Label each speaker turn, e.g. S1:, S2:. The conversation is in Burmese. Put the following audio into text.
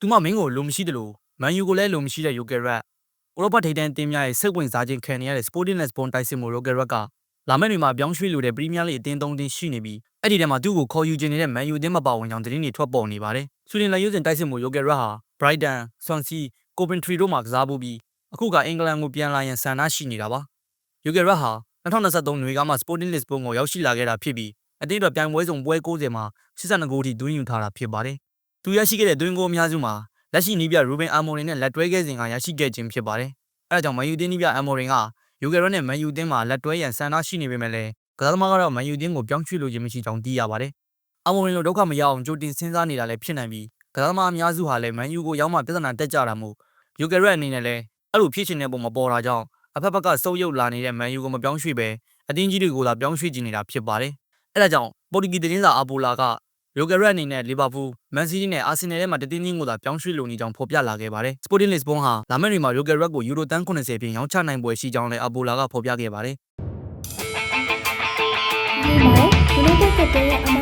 S1: သူမမင်းကိုလိုမရှိသလိုမန်ယူကိုလည်းလိုမရှိတဲ့ယိုကယ်ရက်ဥရောပထိပ်တန်းအသင်းများရဲ့စိတ်ဝင်စားခြင်းခံနေရတဲ့ Sporting Lisbon တိုက်စစ်မှုယိုကယ်ရက်ကလာမယ့်တွေမှာပြောင်းရွှေ့လိုတဲ့ပရီးမီးယားလိအသင်းသုံးသင်းရှိနေပြီးအဲ့ဒီထဲမှာသူ့ကိုခေါ်ယူခြင်းနေတဲ့မန်ယူအသင်းမပါဝင်ကြောင်းသတင်းတွေထွက်ပေါ်နေပါတယ်။ဆွီဒင်လက်ရွေးစင်တိုက်စစ်မှုယိုကယ်ရက်ဟာ Brighton, Swansea, Coventry တို့မှာကစားဖို့ပြီးအခုကအင်္ဂလန်ကိုပြန်လာရန်ဆန္ဒရှိနေတာပါ။ယိုကယ်ရက်ဟာ2023နွေကမှ Sporting Lisbon ကိုရောက်ရှိလာခဲ့တာဖြစ်ပြီးအသင်းတော်ပြိုင်ပွဲစုံပွဲ90မှာ82ဂိုးထိသွင်းယူထားတာဖြစ်ပါတယ်။ သူရရှိခဲ့တဲ့သွင်းဂိုးအများစုမှာလက်ရှိနီးပြရူဘင်အာမိုရင်နဲ့လက်တွဲခဲ့စဉ်ကရရှိခဲ့ခြင်းဖြစ်ပါတယ်။အဲဒါကြောင့်မန်ယူတင်းနီးပြအာမိုရင်ကယိုဂယ်ရက်နဲ့မန်ယူတင်းမှာလက်တွဲရန်ဆန္ဒရှိနေပေမဲ့လည်းကစားသမားကတော့မန်ယူတင်းကိုပြောင်းရွှေ့လိုခြင်းမရှိကြောင်းသိရပါတယ်။အာမိုရင်လိုဒုက္ခမရအောင်ကြိုတင်စဉ်းစားနေတာလည်းဖြစ်နိုင်ပြီးကစားသမားအများစုဟာလည်းမန်ယူကိုရောက်မှပြဿနာတက်ကြတာမို့ယိုဂယ်ရက်အနေနဲ့လည်းအဲ့လိုဖြစ်ချင်တဲ့ပုံမပေါ်တာကြောင့်အဖက်ဖက်ကစုပ်ယုပ်လာနေတဲ့မန်ယူကိုမပြောင်းရွှေ့ပဲအတင်းကြီးတွေကိုသာပြောင်းရွှေ့ကြနေတာဖြစ်ပါတယ်။အဲဒါကြောင့်ပေါ်တူဂီတင်းစာအာပိုလာက ရိုဂယ်ရက်အနေနဲ့လီဗာပူး၊မန်စီးတီးနဲ့အာဆင်နယ်ထဲမှာတတင်းတင်းကိုသာပြောင်းရွှေ့လိုနေကြောင်းဖော်ပြလာခဲ့ပါတယ်။ Sporting Lisbon ဟာလာမယ့်နေ့မှာရိုဂယ်ရက်ကိုယူရိုတန်း80ပြင်ရောင်းချနိုင်ပွဲရှိကြောင်းလည်းအာပိုလာကဖော်ပြခဲ့ပါတယ်။